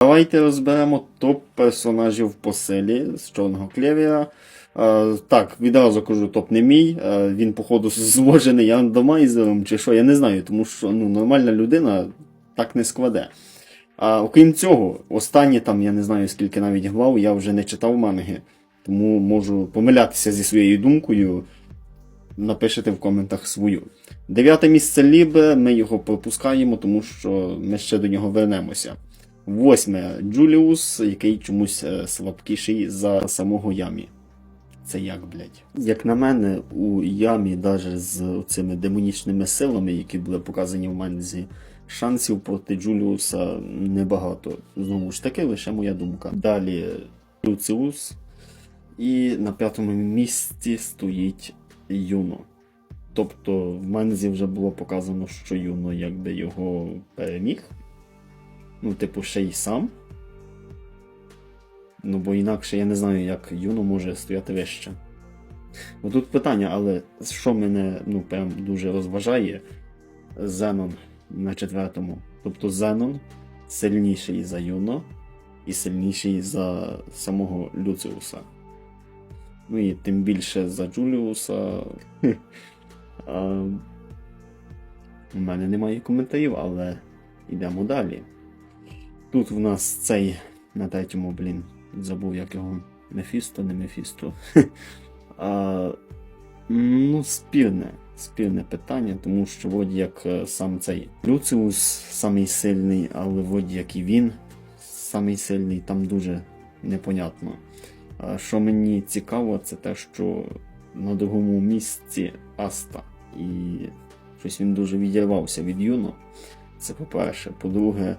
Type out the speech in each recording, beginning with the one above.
Давайте розберемо топ персонажів по силі з чорного клевера. Е, так, відразу кажу, топ не мій. Е, він, походу, зложений рандомайзером чи що, я не знаю, тому що ну, нормальна людина так не складе. А окрім цього, останні там, я не знаю скільки навіть глав, я вже не читав манги. Тому можу помилятися зі своєю думкою. Напишите в коментах свою. Дев'яте місце Лібе, ми його пропускаємо, тому що ми ще до нього вернемося. Восьме Джуліус, який чомусь е, слабкіший за самого Ямі. Це як, блядь? Як на мене, у Ямі, навіть з цими демонічними силами, які були показані в Мензі, шансів проти Джуліуса небагато. Знову ж таки, лише моя думка. Далі Люциус. І на п'ятому місці стоїть Юно. Тобто в Мензі вже було показано, що Юно якби його переміг. Ну, типу, ще й сам. Ну, бо інакше я не знаю, як Юно може стояти вище. Бо тут питання, але що мене ну, прям дуже розважає, Зенон на четвертому. Тобто Зенон сильніший за Юно і сильніший за самого Люциуса. Ну і тим більше за Джуліуса. У мене немає коментарів, але йдемо далі. Тут в нас цей на третьому, блін, забув як його. Мефісто, не Мефісто. а, ну, спірне. Спірне питання, тому що вроді як е, сам цей Люциус самий сильний, але вроді як і він самий сильний, там дуже непонятно. А Що мені цікаво, це те, що на другому місці Аста. І щось він дуже відірвався від Юно. Це по-перше. По-друге,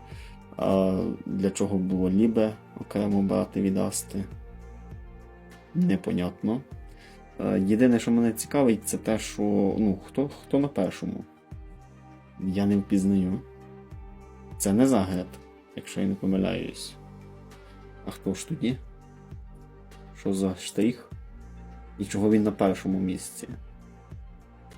для чого було Лібе окремо брати від Асти? Непонятно. Єдине, що мене цікавить, це те, що ну, хто, хто на першому. Я не впізнаю. Це не Загреб, якщо я не помиляюсь. А хто ж тоді? Що за штрих? І чого він на першому місці?